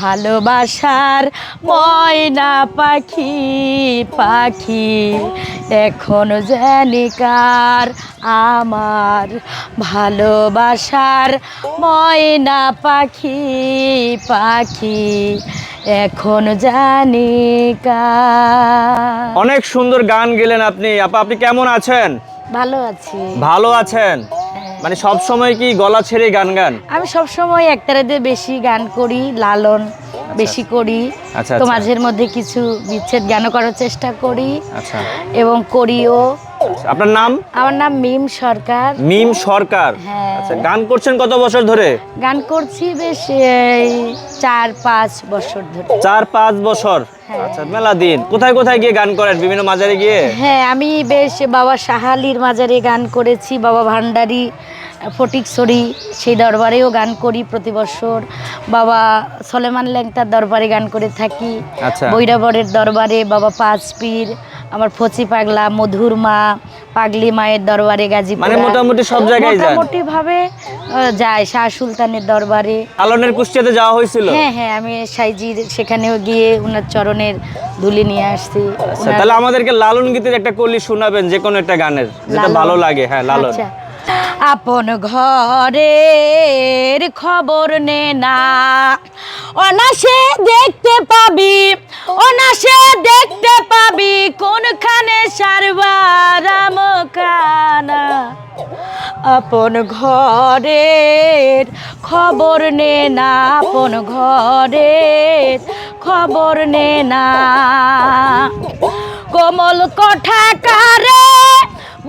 ভালোবাসার ময়না পাখি পাখি। এখন জানিকার আমার ভালোবাসার ময়না পাখি পাখি। এখন জানিকার অনেক সুন্দর গান গেলেন আপনি। আপা আপনি কেমন আছেন? ভালো আছি। ভালো আছেন। মানে সব সময় কি গলা ছেড়ে গান গান? আমি সব সময় একতারাদের বেশি গান করি লালন বেশি করি। আচ্ছা, তো আচ্ছা। মাঝের মধ্যে কিছু বিচ্ছেদ গান করার চেষ্টা করি আচ্ছা। এবং করিও। আপনার নাম? আমার নাম মিম সরকার। মিম সরকার। হ্যাঁ। আচ্ছা গান করছেন কত বছর ধরে? গান করছি বেশ এই চার পাঁচ বছর ধরে। চার পাঁচ বছর? হ্যাঁ। আচ্ছা মেলা দিন। কোথায় কোথায় গিয়ে গান করেন? বিভিন্ন মাজারে গিয়ে? হ্যাঁ আমি বেশ বাবা সাহালির মাজারে গান করেছি বাবা ভান্ডারি ফটিকছড়ি সেই দরবারেও গান করি প্রতি বছর। বাবা সলেমান ল্যাংটার দরবারে গান করে থাকি। আচ্ছা। বৈরাবরের দরবারে বাবা পাঁচ পীর। আমার ফচি পাগলা মধুর মা পাগলি মায়ের দরবারে গাজী মানে মোটামুটি সব জায়গায় যায় মোটামুটি ভাবে যায় শাহ সুলতানের দরবারে। আলনের কুষ্টিয়াতে যাওয়া হয়েছিল? হ্যাঁ হ্যাঁ আমি সাইজির সেখানেও গিয়ে ওনার চরণের ধুলি নিয়ে আসছি। আচ্ছা, তাহলে আমাদেরকে লালন গীতের একটা কলি শোনাবেন যে কোনো একটা গানের যেটা ভালো লাগে হ্যাঁ লালন। আচ্ছা। আপন ঘরের খবর নে না। অনাসে দেখতে পাবি, অনাসে দেখতে পাবি কোনখানে সারবার কানা আপন ঘরের খবর নে না, আপন ঘরের খবর নে না। কোমল কঠা কারে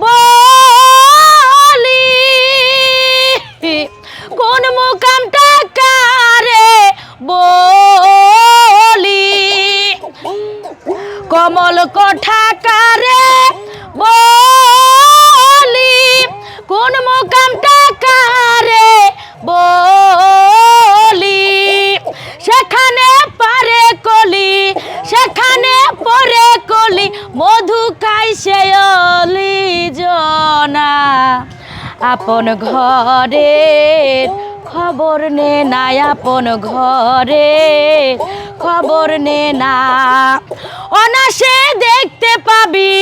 বলি কোন মোকাম কারে বলি? কমল কঠাকারে বলি। আপন ঘরে, খবর নে না আপন ঘরে, খবর নে না। অনাসে দেখতে পাবি,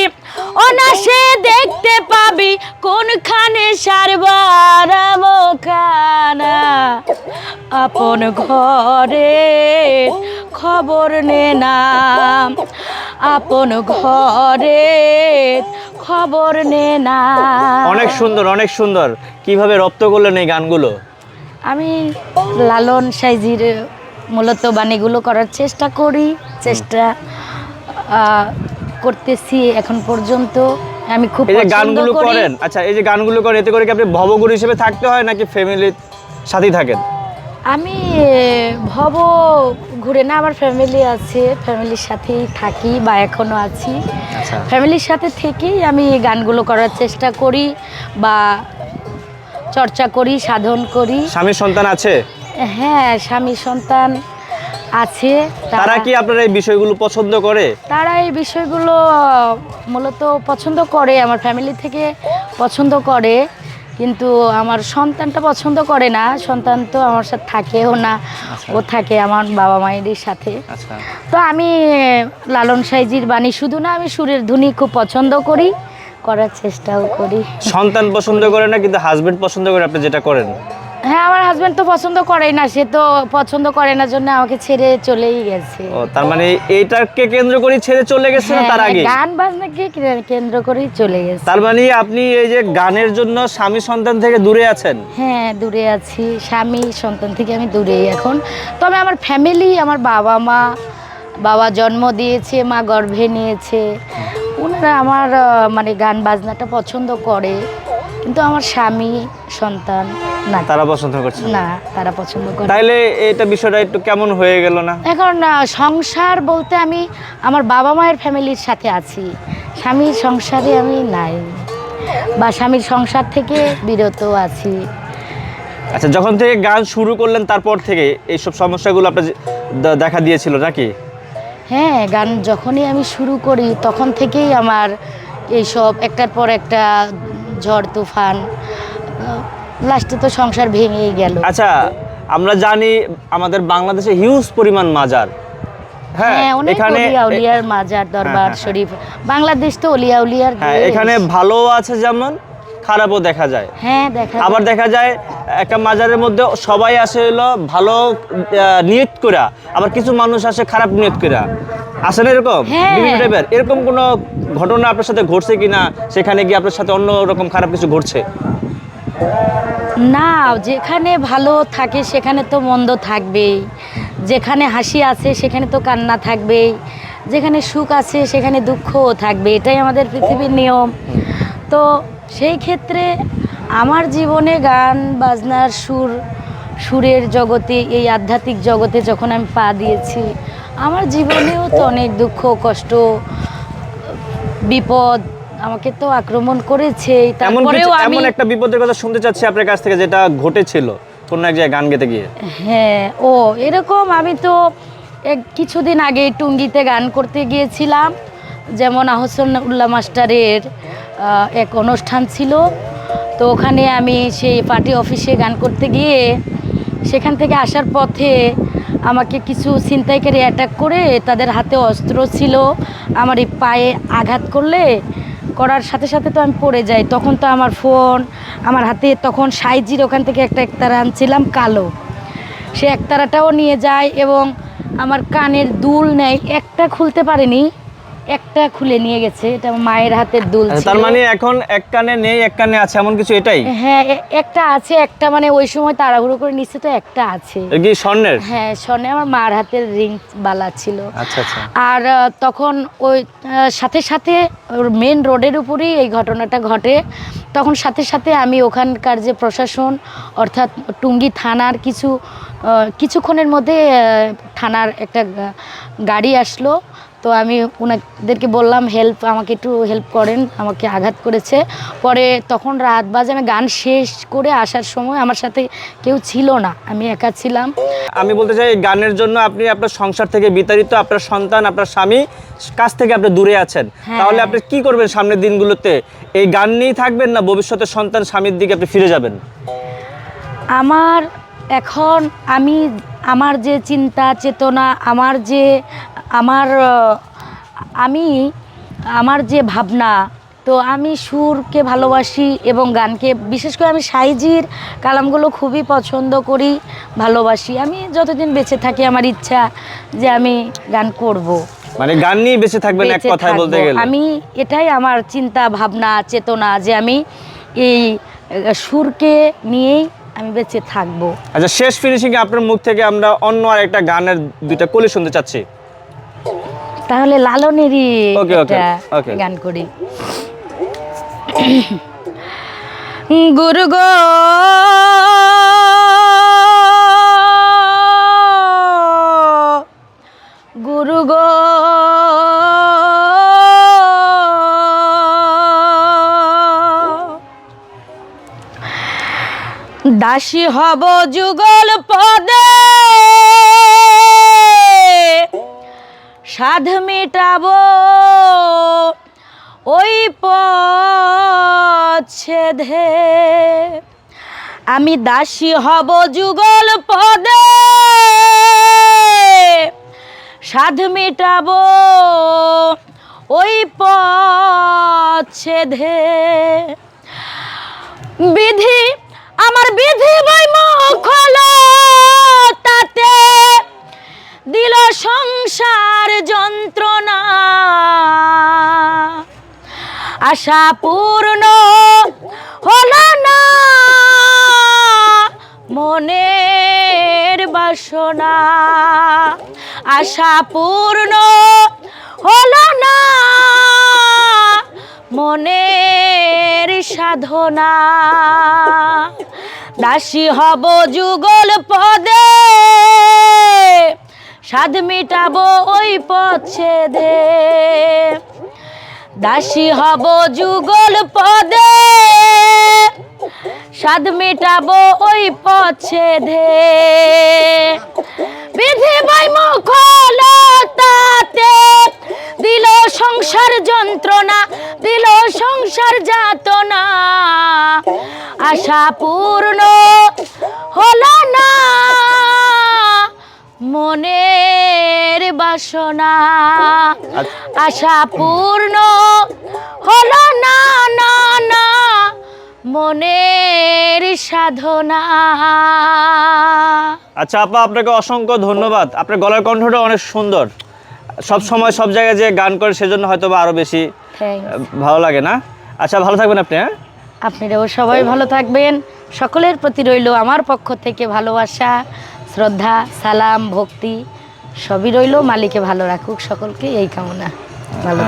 অনাসে দেখতে পাবি কোনখানে সারবার খানা আপন ঘরে, খবর নে না। আপন ঘরের খবর নে না। অনেক সুন্দর অনেক সুন্দর। কীভাবে রপ্ত করলেন এই গানগুলো? আমি লালন সাইজির মূলত বাণীগুলো করার চেষ্টা করি চেষ্টা করতেছি এখন পর্যন্ত। আমি খুব এই যে গানগুলো করেন আচ্ছা এই যে গানগুলো করেন এতে করে কি আপনি ভবগুরু হিসেবে থাকতে হয় নাকি ফ্যামিলির সাথেই থাকেন? আমি ভব ঘুরে না আমার ফ্যামিলি আছে ফ্যামিলির সাথেই থাকি বা এখনও আছি। আচ্ছা। ফ্যামিলির সাথে থেকেই আমি এই গানগুলো করার চেষ্টা করি বা চর্চা করি সাধন করি। স্বামীর সন্তান আছে? হ্যাঁ স্বামী সন্তান আছে। তারা কি আপনার এই বিষয়গুলো পছন্দ করে? তারা এই বিষয়গুলো মূলত পছন্দ করে আমার ফ্যামিলি থেকে পছন্দ করে। কিন্তু আমার সন্তানটা পছন্দ করে না। সন্তান তো আমার সাথে থাকেও না। ও থাকে আমার বাবা মায়েরই সাথে। আচ্ছা। তো আমি লালন সাইজির বাণী শুধু না আমি সুরের ধ্বনি খুব পছন্দ করি করার চেষ্টাও করি। সন্তান পছন্দ করে না কিন্তু হাজবেন্ড পছন্দ করে আপনি যেটা করেন? হ্যাঁ আমার হাজব্যান্ড তো পছন্দ করেই না সে তো পছন্দ করে না জন্য আমাকে ছেড়ে চলেই গেছে। ও তার মানে এইটাকে কেন্দ্র করে ছেড়ে চলে গেছে না তার হ্যাঁ, আগে গান বাজনাকে কে- কেন্দ্র করেই চলে গেছে। তার মানে আপনি এই যে গানের জন্য স্বামী সন্তান থেকে দূরে আছেন? হ্যাঁ দূরে আছি। স্বামী সন্তান থেকে আমি দূরেই এখন। তবে আমার ফ্যামিলি আমার বাবা মা বাবা জন্ম দিয়েছে মা গর্ভে নিয়েছে। ওনারা আমার মানে গান বাজনাটা পছন্দ করে। কিন্তু আমার স্বামী সন্তান না। তারা পছন্দ করছে না। তারা পছন্দ করে। তাইলে এটা বিষয়টা একটু কেমন হয়ে গেল না? এখন সংসার বলতে আমি আমার বাবা মায়ের ফ্যামিলির সাথে আছি। স্বামীর সংসারে আমি নাই বা স্বামীর সংসার থেকে বিরত আছি। আচ্ছা যখন থেকে গান শুরু করলেন তারপর থেকে এইসব সমস্যাগুলো আপনার দেখা দিয়েছিল নাকি? হ্যাঁ গান যখনই আমি শুরু করি তখন থেকেই আমার এইসব একটার পর একটা ঝড় তুফান লাস্টে তো সংসার ভেঙেই গেল। আচ্ছা আমরা জানি আমাদের বাংলাদেশে হিউজ পরিমাণ মাজার। হ্যাঁ হ্যাঁ অনেক এখানে অলিয়া উলিয়ার মাজার দরবার হ্যাঁ, হ্যাঁ। শরীফ। বাংলাদেশ তো অলিয়া উলিয়ার হ্যাঁ এখানে ভালো আছে যেমন খারাপও দেখা যায়। হ্যাঁ দেখা আবার দেখা যায় একটা মাজারের মধ্যে সবাই আসে হলো ভালো নিয়ত করা আবার কিছু মানুষ আসে খারাপ নিয়ত করা আসে না এরকম? হ্যাঁ। বিভিন্ন টাইপের। এরকম কোনো ঘটনা আপনার সাথে ঘটছে কিনা? সেখানে গিয়ে আপনার সাথে অন্য রকম খারাপ কিছু ঘটছে? না, যেখানে ভালো থাকে সেখানে তো মন্দ থাকবেই। যেখানে হাসি আছে সেখানে তো কান্না থাকবেই। যেখানে সুখ আছে সেখানে দুঃখও থাকবে, এটাই আমাদের পৃথিবীর নিয়ম। তো সেই ক্ষেত্রে আমার জীবনে গান, বাজনার সুর, সুরের জগতে, এই আধ্যাত্মিক জগতে যখন আমি পা দিয়েছি, আমার জীবনেও তো অনেক দুঃখ, কষ্ট, বিপদ আমাকে তো আক্রমণ করেছে তারপরেও আমি এমন একটা বিপদের কথা শুনতে চাচ্ছি আপনার কাছ থেকে যেটা ঘটেছিল কোন এক জায়গায় গান গেতে গিয়ে। হ্যাঁ ও এরকম আমি তো এক কিছুদিন আগে টুঙ্গিতে গান করতে গিয়েছিলাম। যেমন আহসান উল্লাহ মাস্টারের এক অনুষ্ঠান ছিল। তো ওখানে আমি সেই পার্টি অফিসে গান করতে গিয়ে সেখান থেকে আসার পথে আমাকে কিছু ছিনতাইকারী অ্যাটাক করে তাদের হাতে অস্ত্র ছিল। আমার এই পায়ে আঘাত করলে করার সাথে সাথে তো আমি পড়ে যাই। তখন তো আমার ফোন আমার হাতে তখন সাইজির ওখান থেকে একটা একতারা আনছিলাম, কালো। সে একতারাটাও নিয়ে যায় এবং আমার কানের দুল নেয়, একটা খুলতে পারেনি। একটা খুলে নিয়ে গেছে এটা মায়ের হাতের দুল আচ্ছা, ছিল। তার মানে এখন এক কানে নেই এক কানে আছে এমন কিছু এটাই? হ্যাঁ একটা আছে একটা মানে ওই সময় তাড়াহুড়ো করে নিচ্ছে তো একটা আছে। কি স্বর্ণের? হ্যাঁ স্বর্ণে আমার মার হাতের রিং বালা ছিল। আচ্ছা আচ্ছা। আর তখন ওই সাথে সাথে মেন রোডের উপরেই এই ঘটনাটা ঘটে। তখন সাথে সাথে আমি ওখানকার যে প্রশাসন অর্থাৎ টুঙ্গি থানার কিছু কিছুক্ষণের মধ্যে থানার একটা গাড়ি আসলো। তো আমি ওনাদেরকে বললাম হেল্প আমাকে একটু হেল্প করেন। আমাকে আঘাত করেছে। পরে তখন রাত বাজে আমি গান শেষ করে আসার সময় আমার সাথে কেউ ছিল না আমি একা ছিলাম। আমি বলতে চাই গানের জন্য আপনি আপনার সংসার থেকে বিতাড়িত আপনার সন্তান আপনার স্বামী কাছ থেকে আপনি দূরে আছেন। হ্যাঁ। তাহলে আপনি কি করবেন সামনের দিনগুলোতে? এই গান নিয়েই থাকবেন না ভবিষ্যতে সন্তান স্বামীর দিকে আপনি ফিরে যাবেন? আমার এখন আমি আমার যে চিন্তা চেতনা আমার যে আমার আমি আমার যে ভাবনা তো আমি সুরকে ভালোবাসি এবং গানকে বিশেষ করে আমি সাইজির কালামগুলো খুবই পছন্দ করি ভালোবাসি। আমি যতদিন বেঁচে থাকি আমার ইচ্ছা যে আমি গান করব। মানে গান নিয়ে বেঁচে থাকবেন এক কথায় বলতে গেলে। আমি এটাই আমার চিন্তা ভাবনা চেতনা যে আমি এই সুরকে নিয়েই আমি বেঁচে থাকব। আচ্ছা শেষ ফিনিশিং আপনার মুখ থেকে আমরা অন্য আর একটা গানের দুইটা কলি শুনতে চাচ্ছি। তাহলে লালনেরই. গান করি। গুরু গো গুরু গো দাসী হব যুগল পদে। সাধ মেটাব। ওই পছেধে আমি দাসী হব যুগল পদে। সাধ মেটাব। ওই পছেধে বিধি, আমার বিধি বই মুখল তাতে। দিল সংসার আশা পূর্ণ হলো না। মনের বাসনা। আশা পূর্ণ হলো না। মনের সাধনা। দাসী হব যুগল পদে। সাধ মিটাবো ওই পছেদে দাসী হব যুগল পদে। সাধ মেটাবো ওই পছেদে বিধি বই মুখলতাতে দিল সংসার যন্ত্রণা, দিল সংসার যাত না আশা পূর্ণ হলো মনের বাসনা আশা পূর্ণ হলো না না না মনের সাধনা। আচ্ছা আপা আপনাকে অসংখ্য ধন্যবাদ। আপনার গলার কণ্ঠটা অনেক সুন্দর। সব সময় সব জায়গায় যে গান করে সেজন্য হয়তো বা আরও বেশি ভালো লাগে না? আচ্ছা ভালো থাকবেন আপনি হ্যাঁ? আপনারাও সবাই ভালো থাকবেন। সকলের প্রতি রইল আমার পক্ষ থেকে ভালোবাসা। শ্রদ্ধা সালাম ভক্তি সবই রইল। মালিকে ভালো রাখুক সকলকে এই কামনা। ভালো